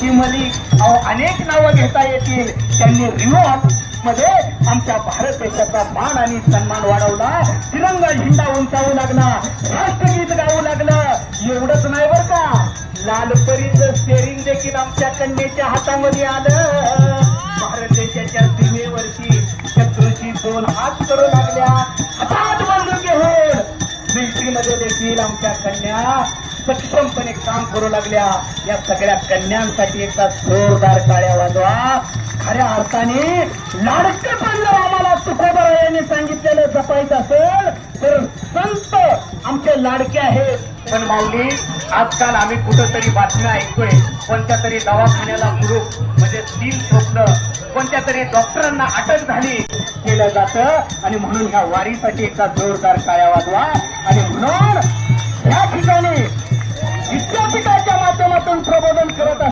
शिमली अहो अनेक नावं घेता येतील. त्यांनी रिमोटमध्ये आमच्या भारत देशाचा मान आणि सन्मान वाढवला. तिरंगा झेंडा उंचावू लागला. राष्ट्रगीत गाऊ लागलं. एवढंच नाही बर का? लालपरीचं स्टेरिंग देखील आमच्या कन्येच्या हातामध्ये आलं. भारत देशाच्या सीमेवरती शत्रूची दोन हात करू लागल्या. हातात बंदूक घेऊन मिलिटरीमध्ये देखील आमच्या कन्या सक्षमपणे काम करू लागल्या. या सगळ्या कन्यांसाठी एकदा जोरदार काळ्या वाजवा. खऱ्या अर्थाने लाडकं पडलं आम्हाला तुकोबरा यांनी सांगितलेलं जपायचं असेल तर संत आमचे लाडके आहेत. पण माऊली आजकाल आम्ही कुठंतरी बातम्या ऐकतोय. कोणत्या तरी दवाखान्याला मुरुख म्हणजे तीन स्वप्न. कोणत्या तरी डॉक्टरांना अटक झाली केलं जातं. आणि म्हणून ह्या वारीसाठी एकदा जोरदार काया वाजवा. आणि म्हणून या ठिकाणी